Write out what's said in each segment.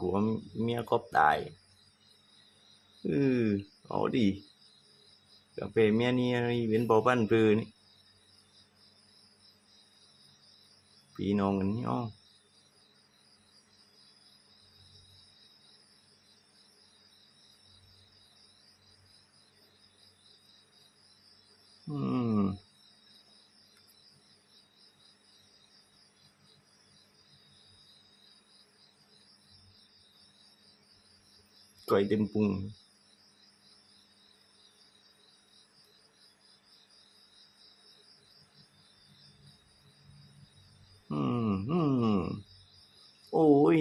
กลัวเมียกบตายเออเอาดีกาแฟเมียนี่เป็นปอปั้นปืนพี่น้องกันนี่อ๋อม ก่อยเต็มพุงอืมอืมโอ้ย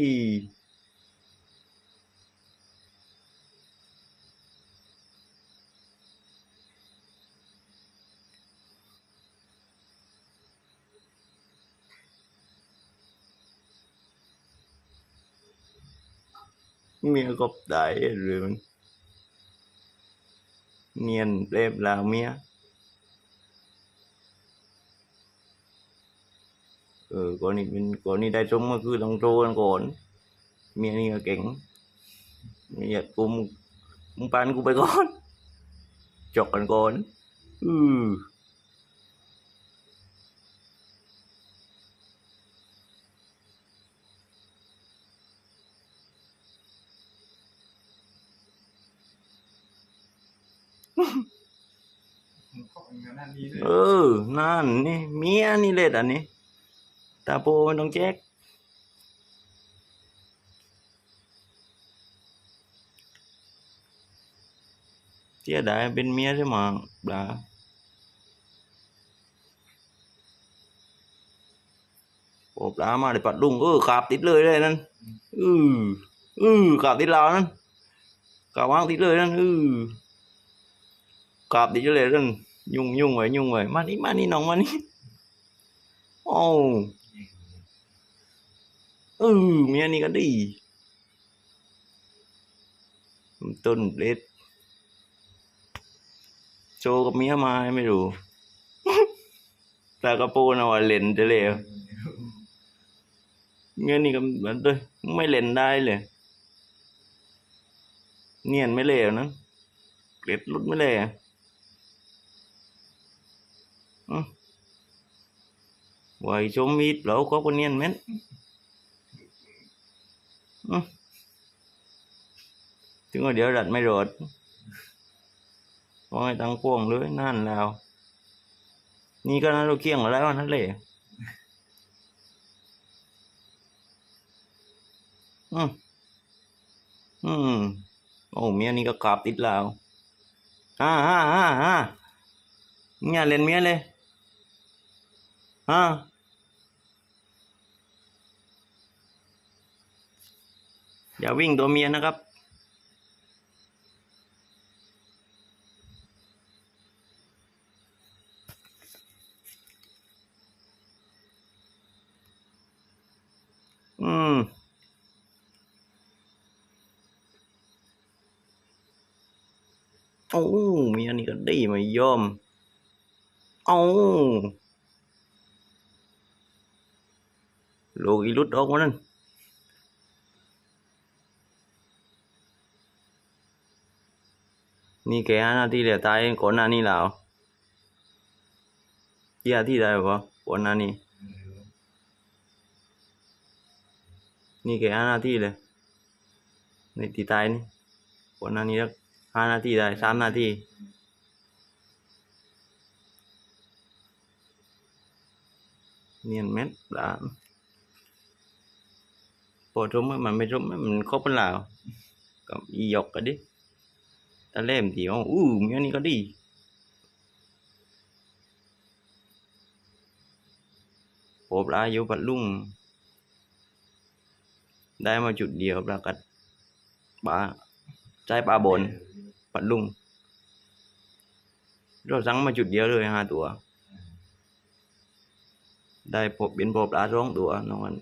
เมียกบตายหรือมันเนียนเล็บลาวเมียเออก่อนนี้เป็นก่อนนี้ได้ชมก็คือต้องโตกันก่อน เมียนี่ก็เก่งไม่อยากกูมึงมึงปานกูไปก่อนจกกันก่อนอือ เออ นั่นนี่เมียนี่เล็ดอันนี้ ตาโปมันต้องแจ๊กเสียดาเป็นเมียใช่ไหมปลาโอ้ปลามาได้ปัดลุงเออขาบติดเลยเลยนั่นอืออือขาบติดลาวนั่นขาบวางติดเลยนั่นอือ ขาบติดเลยนั่นยุ่งยุ่งไว้ยุ่งไว้มานี่มานี่น้องมานี่โอ้เออเมียนี่ก็ดีต้นเล็ดโจกับเมียมาไม่รู้แต่กระโปรงเอาไว้เล่นจะเลยเมียนี่ก็เหมือนด้วยไม่เล่นได้เลย เนียนไม่เลวนะเกล็ดลุดไม่เลย อะอืมไว้ชมมีดเราก็คนเนียนแม่นอืมถึงว่าเดี๋ยวดัดไม่รอดว่าให้ตังพวงเลยนั่นแล้ว นี่ก็นั่นเราเคียงแล้วนั่นเลยอืมอืมโอ้เมียนี่ก็กราบติดแล้วอ่าอ่าอ่าอ่าเมียเล่นเมียเลย อ่าอย่าวิ่งตัวเมียนะครับ อืม โอ้เมียนี่ก็ดีไมายอมเอาโอี ลุดออกมานั่นนี่แกหน้าที่เหลือตายก่อนหน้านี้แล้วที่อาที่ได้ปะก่ อนหน้านี้นี่แกห้านาทีเลยในตีตายนี่ก่อนหน้านี้แล้วห้านาทีได้สามนาทีเนียนเม็ดปลาพอร่มมันไม่ร่มมันครบเป็นลากับอีหยกก็ดิตะเล่มตีอ๋ออู้มียนี่ก็ดีโผล่ปลาอยู่ปัดลุงได้มาจุดเดียวปลากัดปลาใจปลาบนปัดลุงเราสั่งมาจุดเดียวเลยห้าตัว ได้พบเป็นพบปลาร้องตัวน้องอัน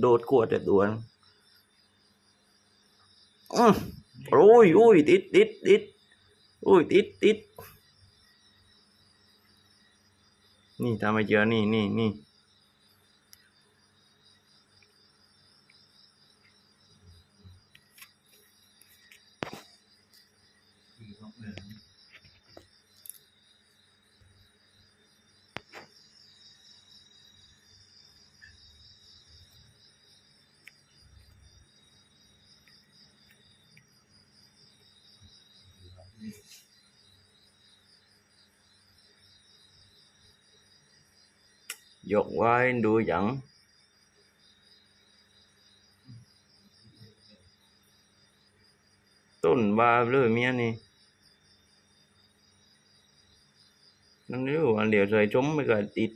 โดดขวดแต่ตัวอื้อโอ้ยโอ้ยติดติดติดโอ้ยติดติดนี่ทำไมเจอนี่นี่นี่ ยกไว้ดูอย่างต้นบาเลยเมียนี่นั่นเรียกว่าเดี๋ยวใส่ชมไม่ก็ติด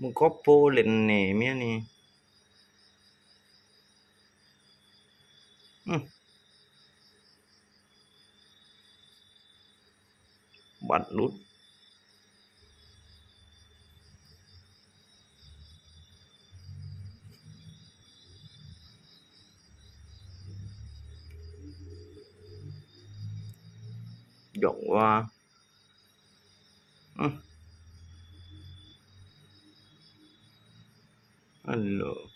มึงก็โปเล่นเนี่ยเมียนี่บัดหลุด dụ uh, lượt